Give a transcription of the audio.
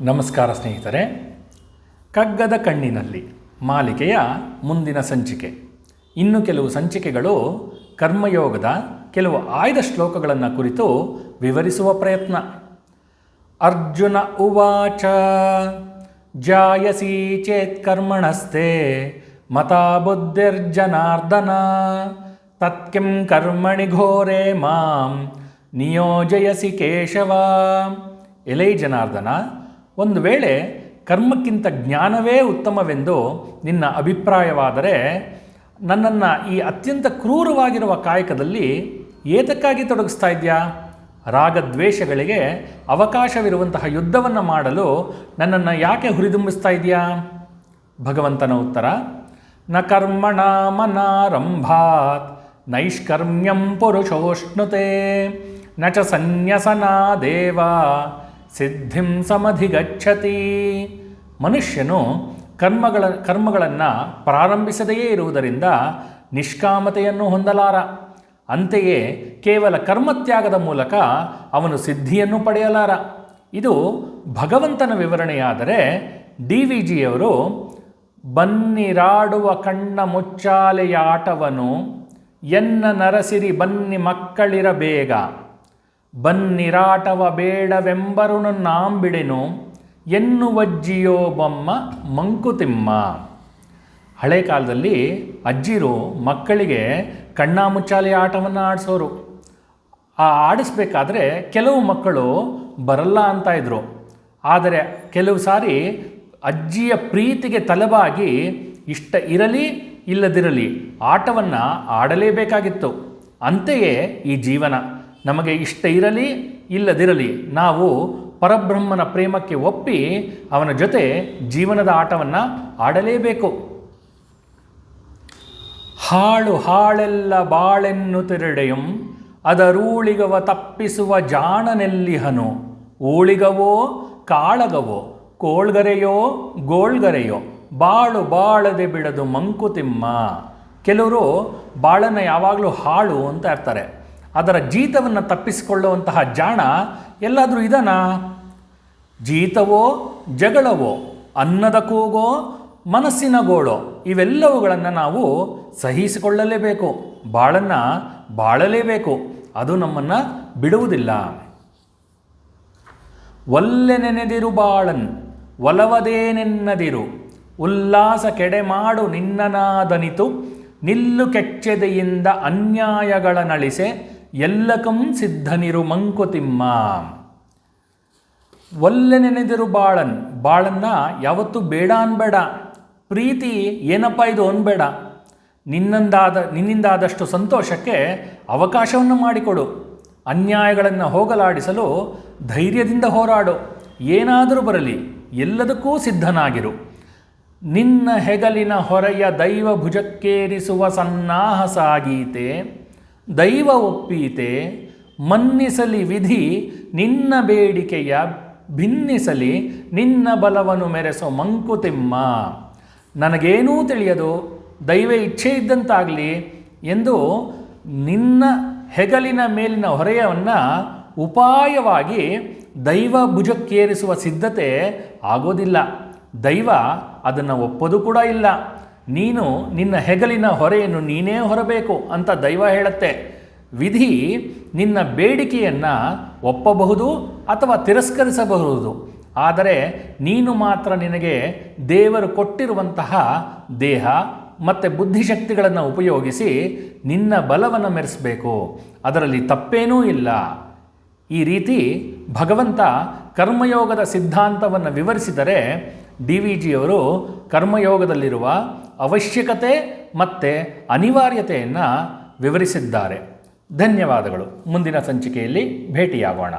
ನಮಸ್ಕಾರ ಸ್ನೇಹಿತರೆ. ಕಗ್ಗದ ಕಣ್ಣಿನಲ್ಲಿ ಮಾಲಿಕೆಯ ಮುಂದಿನ ಸಂಚಿಕೆ. ಇನ್ನು ಕೆಲವು ಸಂಚಿಕೆಗಳು ಕರ್ಮಯೋಗದ ಕೆಲವು ಆಯ್ದ ಶ್ಲೋಕಗಳನ್ನು ಕುರಿತು ವಿವರಿಸುವ ಪ್ರಯತ್ನ. ಅರ್ಜುನ ಉವಾಚ, ಜಾಯಸಿ ಚೇತ್ ಕರ್ಮಣಸ್ತೆ ಮತಾ ಬುದ್ಧಿರ್ಜನಾರ್ದನ, ತತ್ಕಿಂ ಕರ್ಮಣಿ ಘೋರೆ ಮಾಂ, ನಿಯೋಜಯಸಿ ಕೇಶವ. ಎಲೈ ಜನಾರ್ದನ ಒಂದು ವೇಳೆ ಕರ್ಮಕ್ಕಿಂತ ಜ್ಞಾನವೇ ಉತ್ತಮವೆಂದು ನಿನ್ನ ಅಭಿಪ್ರಾಯವಾದರೆ ನನ್ನನ್ನು ಈ ಅತ್ಯಂತ ಕ್ರೂರವಾಗಿರುವ ಕಾಯಕದಲ್ಲಿ ಏತಕ್ಕಾಗಿ ತೊಡಗಿಸ್ತಾ ಇದೆಯಾ ರಾಗದ್ವೇಷಗಳಿಗೆ ಅವಕಾಶವಿರುವಂತಹ ಯುದ್ಧವನ್ನು ಮಾಡಲು ನನ್ನನ್ನು ಯಾಕೆ ಹುರಿದುಂಬಿಸ್ತಾ ಇದೆಯಾ ಭಗವಂತನ ಉತ್ತರ, ನ ಕರ್ಮಣ ಮನಾರಂಭಾತ್, ನೈಷ್ಕರ್ಮ್ಯಂ ಪುರುಷೋಷ್ಣುತೆ, ನ ಚ ಸನ್ಯಸನಾದೇವ ಸಿದ್ಧಿಂ ಸಮಧಿಗಚ್ಚತಿ ಮನುಷ್ಯನು ಕರ್ಮಗಳ, ಕರ್ಮಗಳನ್ನು ಪ್ರಾರಂಭಿಸದೆಯೇ ಇರುವುದರಿಂದ ನಿಷ್ಕಾಮತೆಯನ್ನು ಹೊಂದಲಾರ. ಅಂತೆಯೇ ಕೇವಲ ಕರ್ಮತ್ಯಾಗದ ಮೂಲಕ ಅವನು ಸಿದ್ಧಿಯನ್ನು ಪಡೆಯಲಾರ. ಇದು ಭಗವಂತನ ವಿವರಣೆಯಾದರೆ ಡಿ ವಿ ಜಿಯವರು ಬನ್ನಿರಾಡುವ ಕಣ್ಣ ಮುಚ್ಚಾಲೆಯಾಟವನು ಎನ್ನ ನರಸಿರಿ ಬನ್ನಿ ಮಕ್ಕಳಿರ ಬೇಗ ಬನ್ನಿರಾಟವ ಬೇಡವೆಂಬರುನು ನಾಂಬಿಡೆನು ಎನ್ನುವಜ್ಜಿಯೋ ಬೊಮ್ಮ ಮಂಕುತಿಮ್ಮ. ಹಳೆ ಕಾಲದಲ್ಲಿ ಅಜ್ಜಿರು ಮಕ್ಕಳಿಗೆ ಕಣ್ಣಾಮುಚ್ಚಾಲೆ ಆಟವನ್ನು ಆಡಿಸೋರು. ಆ ಆಡಿಸ್ಬೇಕಾದ್ರೆ ಕೆಲವು ಮಕ್ಕಳು ಬರಲ್ಲ ಅಂತ ಇದ್ರು. ಆದರೆ ಕೆಲವು ಸಾರಿ ಅಜ್ಜಿಯ ಪ್ರೀತಿಗೆ ತಲಬಾಗಿ ಇಷ್ಟ ಇರಲಿ ಇಲ್ಲದಿರಲಿ ಆಟವನ್ನು ಆಡಲೇಬೇಕಾಗಿತ್ತು. ಅಂತೆಯೇ ಈ ಜೀವನ. ನಮಗೆ ಇಷ್ಟ ಇರಲಿ, ಇಲ್ಲದಿರಲಿ, ನಾವು ಪರಬ್ರಹ್ಮನ ಪ್ರೇಮಕ್ಕೆ ಒಪ್ಪಿ ಅವನ ಜೊತೆ ಜೀವನದ ಆಟವನ್ನು ಆಡಲೇಬೇಕು. ಹಾಳು ಹಾಳೆಲ್ಲ ಬಾಳೆನ್ನು ತೆರಡೆಯಂ, ಅದರೂಳಿಗವ ತಪ್ಪಿಸುವ ಜಾಣನೆಲ್ಲಿಹನು? ಊಳಿಗವೋ, ಕಾಳಗವೋ, ಕೋಳ್ಗರೆಯೋ, ಗೋಳ್ಗರೆಯೋ, ಬಾಳು ಬಾಳದೆ ಬಿಡದು ಮಂಕುತಿಮ್ಮ. ಕೆಲವರು ಬಾಳನ್ನು ಯಾವಾಗಲೂ ಹಾಳು ಅಂತ ಇರ್ತಾರೆ ಅದರ ಜೀತವನ್ನು ತಪ್ಪಿಸಿಕೊಳ್ಳುವಂತಹ ಜಾಣ ಎಲ್ಲಾದರೂ ಇದನಾ? ಜೀತವೋ, ಜಗಳವೋ, ಅನ್ನದ ಕೂಗೋ, ಮನಸ್ಸಿನ ಗೋಳೋ, ಇವೆಲ್ಲವುಗಳನ್ನು ನಾವು ಸಹಿಸಿಕೊಳ್ಳಲೇಬೇಕು. ಬಾಳನ್ನು ಬಾಳಲೇಬೇಕು. ಅದು ನಮ್ಮನ್ನು ಬಿಡುವುದಿಲ್ಲ. ಒಲ್ಲೆ ನೆನೆದಿರು ಬಾಳನ್, ಒಲವದೇನೆನ್ನದಿರು. ಉಲ್ಲಾಸ ಕೆಡೆ ಮಾಡು ನಿನ್ನನಾದನಿತು, ನಿಲ್ಲು ಕೆಚ್ಚೆದೆಯಿಂದ ಅನ್ಯಾಯಗಳ ನಳಿಸೆ ಎಲ್ಲಕಂ ಸಿದ್ಧನಿರು ಮಂಕುತಿಮ್ಮ. ಒಲ್ಲೆ ನೆನೆದಿರು ಬಾಳನ್. ಬಾಳನ್ನ ಯಾವತ್ತೂ ಬೇಡ ಅನ್ಬೇಡ. ಪ್ರೀತಿ ಏನಪ್ಪ ಇದು ಅನ್ಬೇಡ. ನಿನ್ನಂದಾದ, ನಿನ್ನಿಂದಾದಷ್ಟು ಸಂತೋಷಕ್ಕೆ ಅವಕಾಶವನ್ನು ಮಾಡಿಕೊಡು. ಅನ್ಯಾಯಗಳನ್ನು ಹೋಗಲಾಡಿಸಲು ಧೈರ್ಯದಿಂದ ಹೋರಾಡು. ಏನಾದರೂ ಬರಲಿ, ಎಲ್ಲದಕ್ಕೂ ಸಿದ್ಧನಾಗಿರು. ನಿನ್ನ ಹೆಗಲಿನ ಹೊರೆಯ ದೈವ ಭುಜಕ್ಕೇರಿಸುವ ಸನ್ನಾಹ ಸಾಗೀತೆ. ದೈವ ಒಪ್ಪೀತೆ, ಮನ್ನಿಸಲಿ ವಿಧಿ, ನಿನ್ನ ಬೇಡಿಕೆಯ ಭಿನ್ನಿಸಲಿ, ನಿನ್ನ ಬಲವನ್ನು ಮೆರೆಸೋ ಮಂಕುತಿಮ್ಮ. ನನಗೇನೂ ತಿಳಿಯದು, ದೈವ ಇಚ್ಛೆ ಇದ್ದಂತಾಗಲಿ ಎಂದು ನಿನ್ನ ಹೆಗಲಿನ ಮೇಲಿನ ಹೊರೆಯವನ್ನು ಉಪಾಯವಾಗಿ ದೈವ ಭುಜಕ್ಕೇರಿಸುವ ಸಿದ್ಧತೆ ಆಗೋದಿಲ್ಲ. ದೈವ ಅದನ್ನು ಒಪ್ಪೋದು ಕೂಡ ಇಲ್ಲ. ನೀನು ನಿನ್ನ ಹೆಗಲಿನ ಹೊರೆಯನ್ನು ನೀನೇ ಹೊರಬೇಕು ಅಂತ ದೈವ ಹೇಳುತ್ತೆ. ವಿಧಿ ನಿನ್ನ ಬೇಡಿಕೆಯನ್ನು ಒಪ್ಪಬಹುದು ಅಥವಾ ತಿರಸ್ಕರಿಸಬಹುದು. ಆದರೆ ನೀನು ಮಾತ್ರ ನಿನಗೆ ದೇವರು ಕೊಟ್ಟಿರುವಂತಹ ದೇಹ ಮತ್ತು ಬುದ್ಧಿಶಕ್ತಿಗಳನ್ನು ಉಪಯೋಗಿಸಿ ನಿನ್ನ ಬಲವನ್ನು ಮೆರೆಸಬೇಕು. ಅದರಲ್ಲಿ ತಪ್ಪೇನೂ ಇಲ್ಲ. ಈ ರೀತಿ ಭಗವಂತ ಕರ್ಮಯೋಗದ ಸಿದ್ಧಾಂತವನ್ನು ವಿವರಿಸಿದರೆ ಡಿ ವಿ ಜಿಯವರು ಕರ್ಮಯೋಗದಲ್ಲಿರುವ ಅವಶ್ಯಕತೆ ಮತ್ತು ಅನಿವಾರ್ಯತೆಯನ್ನು ವಿವರಿಸಿದ್ದಾರೆ. ಧನ್ಯವಾದಗಳು. ಮುಂದಿನ ಸಂಚಿಕೆಯಲ್ಲಿ ಭೇಟಿಯಾಗೋಣ.